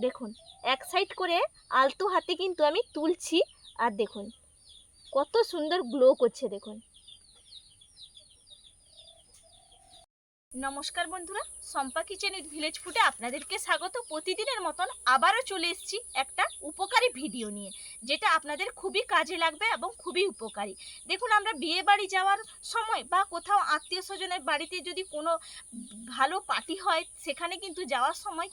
দেখুন, এক সাইড করে আলতো হাতে কিন্তু আমি তুলছি। আর দেখুন, কত সুন্দর গ্লো করছে দেখুন। নমস্কার বন্ধুরা সম্পা কিচেন উইথ ভিলেজ ফুডে আপনাদেরকে স্বাগত। প্রতিদিনের মতন আবারও চলে এসেছি একটা উপকারী ভিডিও নিয়ে, যেটা আপনাদের খুবই কাজে লাগবে এবং খুবই উপকারী। দেখুন, আমরা বিয়ে বাড়ি যাওয়ার সময় বা কোথাও আত্মীয় স্বজনের বাড়িতে যদি কোনো ভালো পার্টি হয়, সেখানে কিন্তু যাওয়ার সময়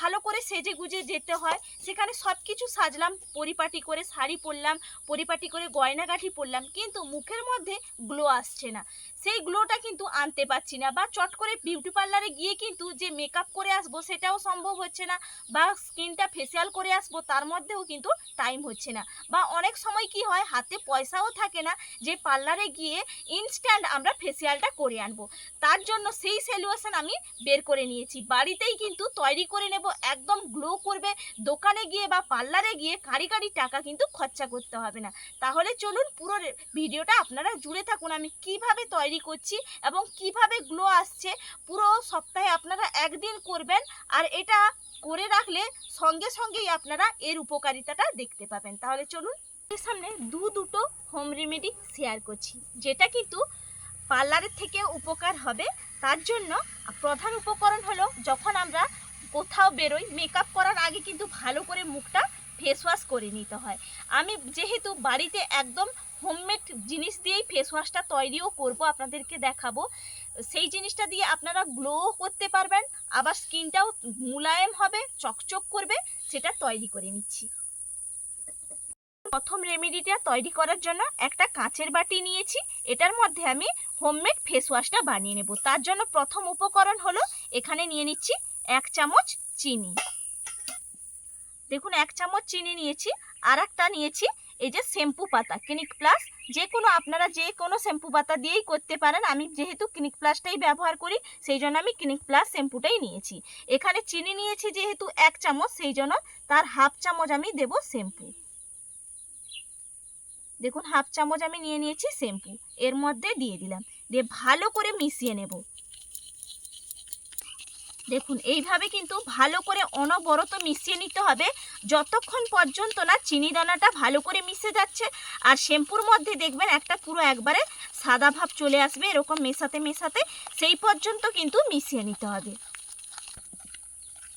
ভালো করে সেজে গুজে যেতে হয়। সেখানে সব কিছু সাজলাম, পরিপাটি করে শাড়ি পরলাম, পরিপাটি করে গয়নাগাঠি পরলাম, কিন্তু মুখের মধ্যে গ্লো আসছে না। সেই গ্লোটা কিন্তু আনতে পারছি না বা চট করে বিউটি পার্লারে গিয়ে কিন্তু যে মেকআপ করে আসব সেটাও সম্ভব হচ্ছে না বা স্কিনটা ফেসিয়াল করে আসব তার মধ্যেও কিন্তু টাইম হচ্ছে না। বা অনেক সময় কি হয়, হাতে পয়সাও থাকে না যে পার্লারে গিয়ে ইনস্ট্যান্ট আমরা ফেসিয়ালটা করে আনব। তার জন্য সেই সলিউশন আমি বের করে নিয়েছি। বাড়িতেই কিন্তু তৈরি করে নেব, একদম গ্লো করবে, দোকানে গিয়ে বা পার্লারে গিয়ে কারি কারি টাকা কিন্তু খরচা করতে হবে না। তাহলে চলুন পুরো ভিডিওটা আপনারা জুড়ে থাকুন, আমি কীভাবে তৈরি করছি এবং কীভাবে গ্লো আসছে, পুরো সপ্তাহে আপনারা একদিন করবেন আর এটা করে রাখলে সঙ্গে সঙ্গেই আপনারা এর উপকারিতাটা দেখতে পাবেন। তাহলে চলুন সামনে দু দুটো হোম রেমেডি শেয়ার করছি। যেটা কিন্তু পার্লারের থেকে উপকার হবে। তার জন্য প্রধান উপকরণ হলো যখন আমরা কোথাও বেরোই মেকআপ করার আগে কিন্তু ভালো করে মুখটা ফেস ওয়াশ করে নিতে হয়। আমি যেহেতু বাড়িতে একদম হোমমেড জিনিস দিয়েই ফেস ওয়াশটা তৈরিও করব আপনাদেরকে দেখাবো। সেই জিনিসটা দিয়ে আপনারা গ্লোও করতে পারবেন, আবার স্কিনটাও মুলায়েম হবে, চকচক করবে, সেটা তৈরি করে নিচ্ছি। প্রথম রেমেডিটা তৈরি করার জন্য একটা কাঁচের বাটি নিয়েছি, এটার মধ্যে আমি হোমমেড ফেস ওয়াশটা বানিয়ে নেব। তার জন্য প্রথম উপকরণ হলো, এখানে নিয়ে নিচ্ছি এক চামচ চিনি। দেখুন, এক চামচ চিনি নিয়েছি আর একটা নিয়েছি, এই যে শ্যাম্পু পাতা, ক্লিনিক প্লাস। যে কোনো আপনারা যে কোনো শ্যাম্পু পাতা দিয়েই করতে পারেন। আমি যেহেতু ক্লিনিক প্লাসটাই ব্যবহার করি, সেই জন্য আমি ক্লিনিক প্লাস শ্যাম্পুটাই নিয়েছি। এখানে চিনি নিয়েছি যেহেতু এক চামচ, সেই জন্য তার হাফ চামচ আমি দেব শ্যাম্পু। দেখুন, হাফ চামচ আমি নিয়ে নিয়েছি শ্যাম্পু। এর মধ্যে দিয়ে দিলাম। দিয়ে ভালো করে মিশিয়ে নেব। দেখুন, এইভাবে কিন্তু ভালো করে অনবরত মিশিয়ে নিতে হবে। যতক্ষণ পর্যন্ত না চিনি দানাটা ভালো করে মিশে যাচ্ছে, আর শ্যাম্পুর মধ্যে দেখবেন একটা পুরো একবারে সাদা ভাব চলে আসবে, এরকম মেশাতে মেশাতে সেই পর্যন্ত কিন্তু মিশিয়ে নিতে হবে।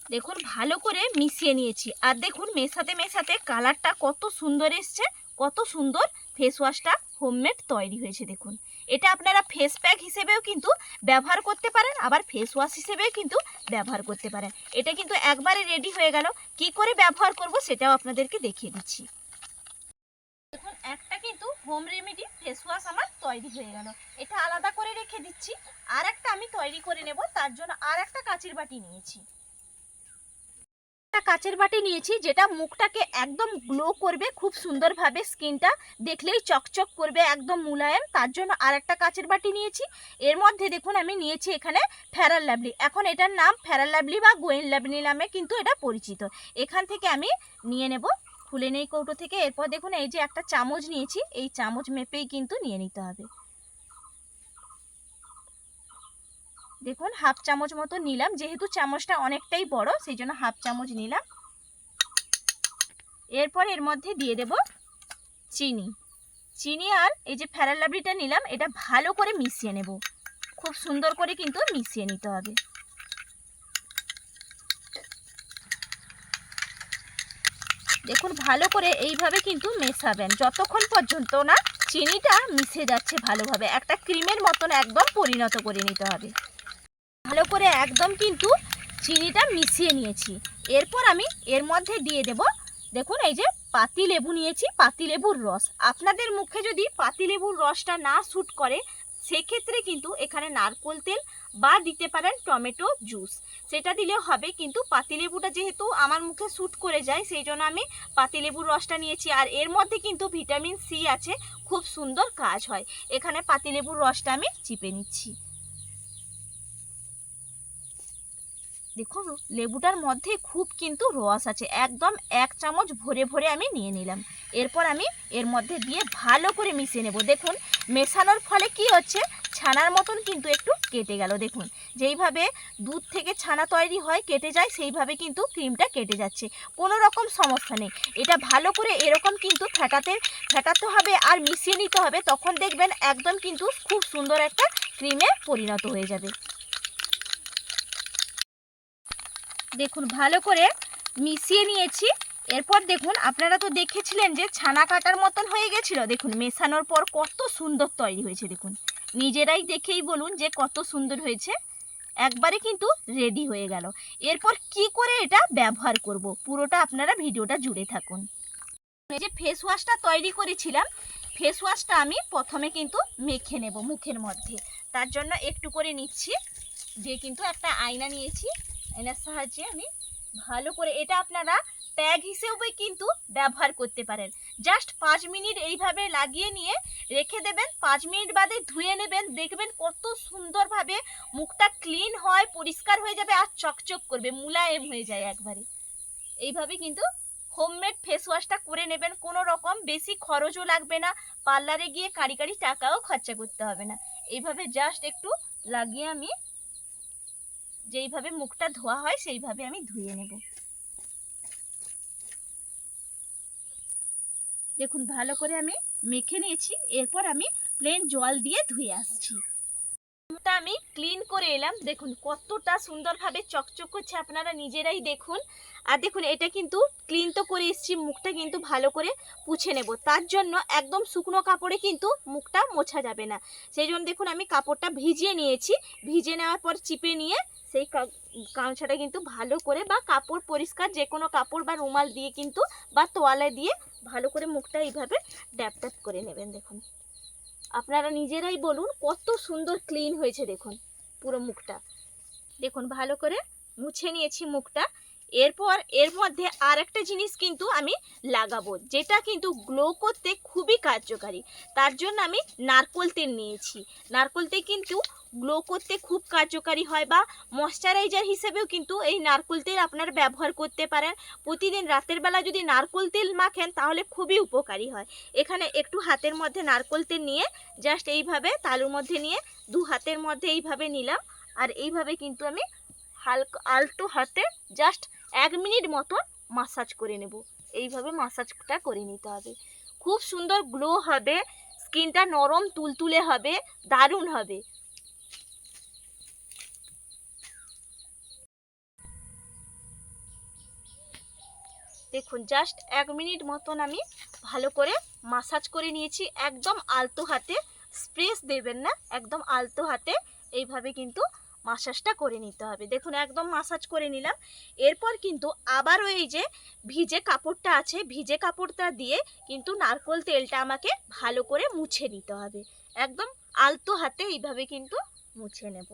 দেখুন, ভালো করে মিশিয়ে নিয়েছি। আর দেখুন, মেশাতে মেশাতে কালারটা কত সুন্দর এসছে, কত সুন্দর ফেস ওয়াশটা হোমমেড তৈরি হয়েছে, দেখুন। এটা আপনারা ফেস প্যাক হিসেবেও কিন্তু ব্যবহার করতে পারেন, আবার ফেস ওয়াশ হিসেবেও কিন্তু ব্যবহার করতে পারেন। এটা কিন্তু একবারে রেডি হয়ে গেল। কি করে ব্যবহার করব সেটাও আপনাদেরকে দেখিয়ে দিচ্ছি। দেখুন, একটা কিন্তু হোম রেমেডি ফেস ওয়াশ আমার তৈরি হয়ে গেল। এটা আলাদা করে রেখে দিচ্ছি। আর একটা আমি তৈরি করে নেব, তার জন্য আর একটা কাচের বাটি নিয়েছি। একটা কাচের বাটি নিয়েছি, যেটা মুখটাকে একদম গ্লো করবে খুব সুন্দরভাবে, স্কিনটা দেখলেই চকচক করবে একদম মুলায়েম। তার জন্য আর একটা কাচের বাটি নিয়েছি। এর মধ্যে দেখুন, আমি নিয়েছি এখানে ফেরাল লাভলি এখন এটার নাম ফেরাল লাভলি বা গোয়েন লাভলি নামে কিন্তু এটা পরিচিত। এখান থেকে আমি নিয়ে নেব খুলে নেই কৌটো থেকে। এরপর দেখুন, এই যে একটা চামচ নিয়েছি, এই চামচ মেপেই কিন্তু নিয়ে নিতে হবে। দেখুন হাফ চামচ মতো নিলাম। যেহেতু চামচটা অনেকটাই বড় সেই জন্য হাফ চামচ নিলাম। এরপর এর মধ্যে দিয়ে দেব চিনি। চিনি আর এই যে ফেরাল লাবড়িটা নিলাম, এটা ভালো করে মিশিয়ে নেব। খুব সুন্দর করে কিন্তু মিশিয়ে নিতে হবে। দেখুন, ভালো করে এইভাবে কিন্তু মেশাবেন। যতক্ষণ পর্যন্ত না চিনিটা মিশে যাচ্ছে ভালোভাবে, একটা ক্রিমের মতন একদম পরিণত করে নিতে হবে। ভালো করে একদম কিন্তু চিনিটা মিশিয়ে নিয়েছি। এরপর আমি এর মধ্যে দিয়ে দেব, দেখুন এই যে পাতি লেবু নিয়েছি, পাতি লেবুর রস। আপনাদের মুখে যদি পাতি লেবুর রসটা না স্যুট করে, সেক্ষেত্রে কিন্তু এখানে নারকোল তেল বা দিতে পারেন টমেটো জুস। সেটা দিলেও হবে, কিন্তু পাতিলেবুটা যেহেতু আমার মুখে স্যুট করে যায়, সেই জন্য আমি পাতিলেবুর রসটা নিয়েছি। আর এর মধ্যে কিন্তু ভিটামিন সি আছে, খুব সুন্দর কাজ হয়। এখানে পাতিলেবুর রসটা আমি চিপে নিচ্ছি। দেখুন, লেবুটার মধ্যে খুব কিন্তু রস আছে। একদম এক চামচ ভরে ভরে আমি নিয়ে নিলাম। এরপর আমি এর মধ্যে দিয়ে ভালো করে মিশিয়ে নেব। দেখুন, মেশানোর ফলে কি হচ্ছে? ছানার মতন কিন্তু একটু কেটে গেল। দেখুন, যেইভাবে দুধ থেকে ছানা তৈরি হয়, কেটে যায়, সেইভাবে কিন্তু ক্রিমটা কেটে যাচ্ছে। কোনো রকম সমস্যা নেই। এটা ভালো করে এরকম কিন্তু ফেটাতে ফেটাতে হবে আর মিশিয়ে নিতে হবে। তখন দেখবেন একদম কিন্তু খুব সুন্দর একটা ক্রিমে পরিণত হয়ে যাবে। দেখুন, ভালো করে মিশিয়ে নিয়েছি। এরপর দেখুন, আপনারা তো দেখেছিলেন যে ছানা কাটার মতন হয়ে গেছিল। দেখুন, মেশানোর পর কত সুন্দর তৈরি হয়েছে, দেখুন। নিজেরাই দেখেই বলুন যে কত সুন্দর হয়েছে। একবারে কিন্তু রেডি হয়ে গেল। এরপর কি করে এটা ব্যবহার করব? পুরোটা আপনারা ভিডিওটা জুড়ে থাকুন। এই যে ফেস ওয়াশটা তৈরি করেছিলাম ফেস ওয়াশটা আমি প্রথমে কিন্তু মেখে নেব মুখের মধ্যে। তার জন্য একটু করে নিচ্ছি। দিয়ে কিন্তু একটা আয়না নিয়েছি। আয়নার সাহায্যে আমি ভালো করে এটা আপনারা প্যাগ হিসেবে কিন্তু ব্যবহার করতে পারেন। জাস্ট পাঁচ মিনিট এইভাবে লাগিয়ে নিয়ে রেখে দেবেন। পাঁচ মিনিট বাদে ধুয়ে নেবেন। দেখবেন কত সুন্দরভাবে মুখটা ক্লিন হয়, পরিষ্কার হয়ে যাবে আর চকচক করবে, মুলায়েম হয়ে যায় একবারে। এইভাবে কিন্তু হোমমেড ফেস ওয়াশটা করে নেবেন। কোনো রকম বেশি খরচও লাগবে না। পার্লারে গিয়ে কারি কারি টাকাও খরচা করতে হবে না। এইভাবে জাস্ট একটু লাগিয়ে আমি যেইভাবে মুখটা ধোয়া হয়, সেইভাবে আমি ধুয়ে নেব। দেখুন, ভালো করে আমি মেখে নিয়েছি। এরপর আমি প্লেন জল দিয়ে ধুয়ে আসছি। মুখটা আমি ক্লিন করে এলাম। দেখুন, কতটা সুন্দরভাবে চকচক করছে আপনারা নিজেরাই দেখুন। আর দেখুন, এটা কিন্তু ক্লিন তো করে এসেছি, মুখটা কিন্তু ভালো করে পুছে নেব। তার জন্য একদম শুকনো কাপড়ে কিন্তু মুখটা মোছা যাবে না। সেই জন্য দেখুন, আমি কাপড়টা ভিজিয়ে নিয়েছি। ভিজে নেওয়ার পর চিপে নিয়ে সেই গামছাটা কিন্তু ভালো করে বা কাপড় পরিষ্কার যে কোনো কাপড় বা রুমাল দিয়ে কিন্তু বা তোয়ালে দিয়ে ভালো করে মুখটা এইভাবে ড্যাপ ড্যাপ করে নেবেন দেখুন। আপনারা নিজেরাই বলুন কত সুন্দর ক্লিন হয়েছে দেখুন পুরো মুখটা। দেখুন ভালো করে মুছে নিয়েছি মুখটা। এরপর এর মধ্যে আর একটা জিনিস কিন্তু আমি লাগাবো যেটা কিন্তু গ্লো করতে খুবই কার্যকারী। তার জন্য আমি নারকোল তেল নিয়েছি। নারকোল তেল কিন্তু গ্লো করতে খুব কার্যকারী হয় বা ময়শ্চারাইজার হিসেবেও কিন্তু এই নারকোল তেল আপনারা ব্যবহার করতে পারেন। প্রতিদিন রাতের বেলা যদি নারকোল তেল মাখেন তাহলে খুবই উপকারী হয়। এখানে একটু হাতের মধ্যে নারকোল তেল নিয়ে জাস্ট এইভাবে তালুর মধ্যে নিয়ে দু হাতের মধ্যে এইভাবে নিলাম। আর এইভাবে কিন্তু আমি হালকা আলটো হাতে জাস্ট এক মিনিট মতন মাসাজ করে নেব। এইভাবে মাসাজটা করে নিতে হবে। খুব সুন্দর গ্লো হবে স্কিনটা নরম, তুলতুলে হবে, দারুণ হবে। দেখুন জাস্ট এক মিনিট মতন আমি ভালো করে মাসাজ করে নিয়েছি। একদম আলতো হাতে স্প্রেস দেবেন না, একদম আলতো হাতে এইভাবে কিন্তু মাসাজটা করে নিতে হবে। দেখুন, একদম মাসাজ করে নিলাম। এরপর কিন্তু আবারও এই যে ভিজে কাপড়টা আছে, ভিজে কাপড়টা দিয়ে কিন্তু নারকোল তেলটা আমাকে ভালো করে মুছে নিতে হবে। একদম আলতো হাতে এইভাবে কিন্তু মুছে নেব।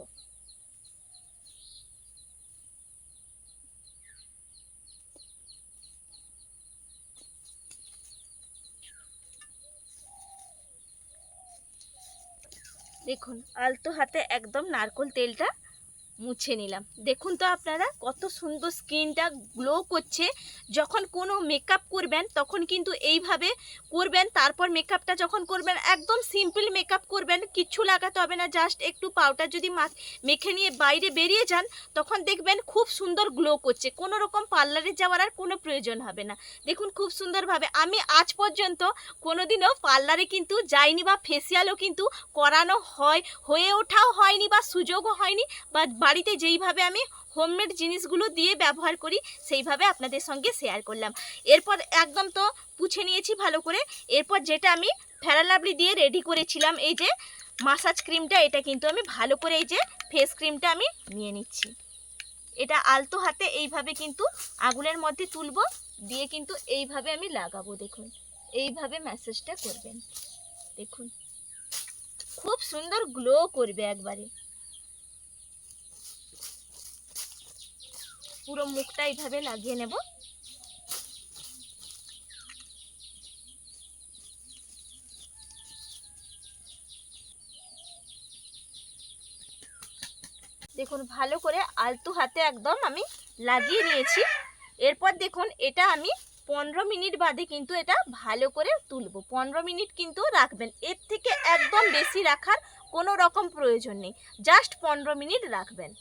দেখুন আলতো হাতে একদম নারকোল তেলটা মুছে নিলাম। দেখুন তো আপনারা, কত সুন্দর স্কিনটা গ্লো করছে। যখন কোনো মেকআপ করবেন, তখন কিন্তু এইভাবে করবেন, তারপর মেকআপটা যখন করবেন, একদম সিম্পল মেকআপ করবেন, কিচ্ছু লাগাতে হবে না জাস্ট একটু পাউডার যদি মেখে নিয়ে বাইরে বেরিয়ে যান, তখন দেখবেন খুব সুন্দর গ্লো করছে। কোনো রকম পার্লারে যাওয়ার আর কোনো প্রয়োজন হবে না। দেখুন খুব সুন্দরভাবে, আমি আজ পর্যন্ত কোনোদিনও পার্লারে কিন্তু যাইনি বা ফেসিয়ালও কিন্তু করানো হয়, হয়ে ওঠাও হয়নি বা সুযোগও হয়নি বা বাড়িতে যেইভাবে আমি হোমমেড জিনিসগুলো দিয়ে ব্যবহার করি, সেইভাবে আপনাদের সঙ্গে শেয়ার করলাম। এরপর একদম তো পুছে নিয়েছি ভালো করে। এরপর যেটা আমি ফেরালাভলি দিয়ে রেডি করেছিলাম, এই যে মাসাজ ক্রিমটা এটা কিন্তু আমি ভালো করে এই যে ফেস ক্রিমটা আমি নিয়ে নিচ্ছি। এটা আলতো হাতে এইভাবে কিন্তু আগুনের মধ্যে তুলবো, দিয়ে কিন্তু এইভাবে আমি লাগাবো, দেখুন। এইভাবে ম্যাসেজটা করবেন। দেখুন। খুব সুন্দর গ্লো করবে একবারে। পুরো মুখটা এইভাবে লাগিয়ে নেব। দেখুন, ভালো করে আলতু হাতে একদম আমি লাগিয়ে নিয়েছি। এরপর দেখুন, এটা আমি পনেরো মিনিট বাদে কিন্তু এটা ভালো করে তুলব। পনেরো মিনিট কিন্তু রাখবেন। এর থেকে একদম বেশি রাখার কোনো রকম প্রয়োজন নেই। জাস্ট পনেরো মিনিট রাখবেন।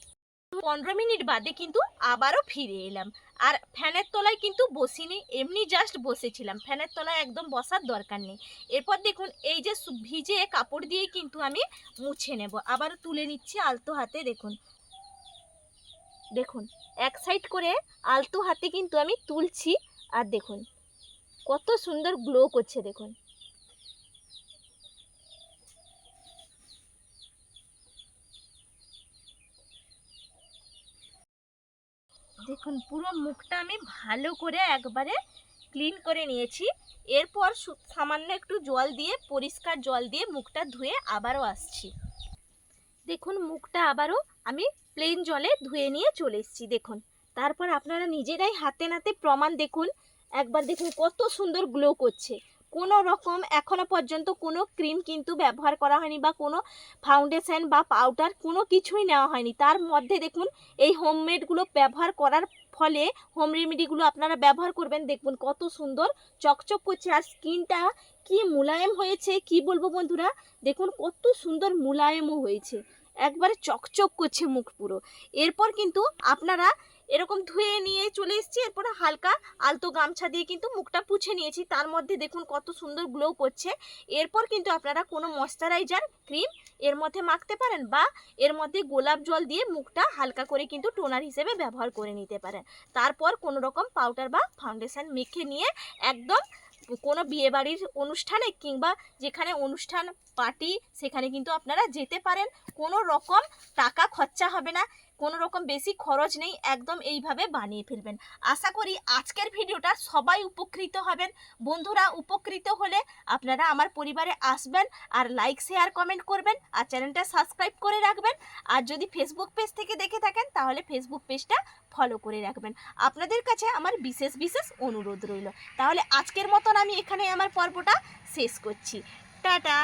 পনেরো মিনিট বাদে কিন্তু আবারও ফিরে এলাম। আর ফ্যানের তলায় কিন্তু বসিনি, এমনি জাস্ট বসেছিলাম। ফ্যানের তলায় একদম বসার দরকার নেই। এরপর দেখুন, এই যে ভিজে কাপড় দিয়ে কিন্তু আমি মুছে নেব। আবার তুলে নিচ্ছি আলতো হাতে, দেখুন। দেখুন, এক সাইড করে আলতো হাতে কিন্তু আমি তুলছি। আর দেখুন, কত সুন্দর গ্লো করছে, দেখুন। দেখুন, পুরো মুখটা আমি ভালো করে একবারে ক্লিন করে নিয়েছি। এরপর সামান্য একটু জল দিয়ে, পরিষ্কার জল দিয়ে মুখটা ধুয়ে আবারও আসছি। দেখুন, মুখটা আবারও আমি প্লেন জলে ধুয়ে নিয়ে চলে এসেছি, দেখুন। তারপর আপনারা নিজেরাই হাতে নাতে প্রমাণ দেখুন। একবার দেখুন কত সুন্দর গ্লো করছে। কোনো রকম এখনও পর্যন্ত কোনো ক্রিম কিন্তু ব্যবহার করা হয়নি বা কোনো ফাউন্ডেশন বা পাউডার কোনো কিছুই নেওয়া হয়নি। তার মধ্যে দেখুন, এই হোমমেডগুলো ব্যবহার করার ফলে হোম রেমেডিগুলো আপনারা ব্যবহার করবেন। দেখুন কত সুন্দর চকচক করছে আর স্কিনটা কি মুলায়েম হয়েছে, কি বলব বন্ধুরা? দেখুন কত সুন্দর মুলায়েমও হয়েছে। একবারে চকচক করছে মুখ পুরো। এরপর কিন্তু আপনারা এরকম ধুয়ে নিয়ে চলে এসেছি, এরপর হালকা আলতো গামছা দিয়ে কিন্তু মুখটা পুছে নিয়েছি। তার মধ্যে দেখুন কত সুন্দর গ্লো করছে। এরপর কিন্তু আপনারা কোনো ময়শ্চারাইজার ক্রিম এর মধ্যে মাখতে পারেন বা এর মধ্যে গোলাপ জল দিয়ে মুখটা হালকা করে কিন্তু টোনার হিসেবে ব্যবহার করে নিতে পারেন। তারপর কোনো রকম পাউডার বা ফাউন্ডেশন মেখে নিয়ে একদম কোনো বিয়েবাড়ির অনুষ্ঠানে কিংবা যেখানে অনুষ্ঠান পার্টি সেখানে কিন্তু আপনারা যেতে পারেন। কোনো রকম টাকা খরচা হবে না। কোনো রকম বেশি খরচ নেই, একদম এইভাবে বানিয়ে ফেলবেন। আশা করি আজকের ভিডিওটা সবাই উপকৃত হবেন। বন্ধুরা উপকৃত হলে আপনারা আমার পরিবারে আসবেন আর লাইক শেয়ার কমেন্ট করবেন আর চ্যানেলটা সাবস্ক্রাইব করে রাখবেন। আর যদি ফেসবুক পেজ থেকে দেখে থাকেন, তাহলে ফেসবুক পেজটা ফলো করে রাখবেন। আপনাদের কাছে আমার বিশেষ বিশেষ অনুরোধ রইল। তাহলে আজকের মতন আমি এখানে আমার পর্বটা শেষ করছি। টাটা!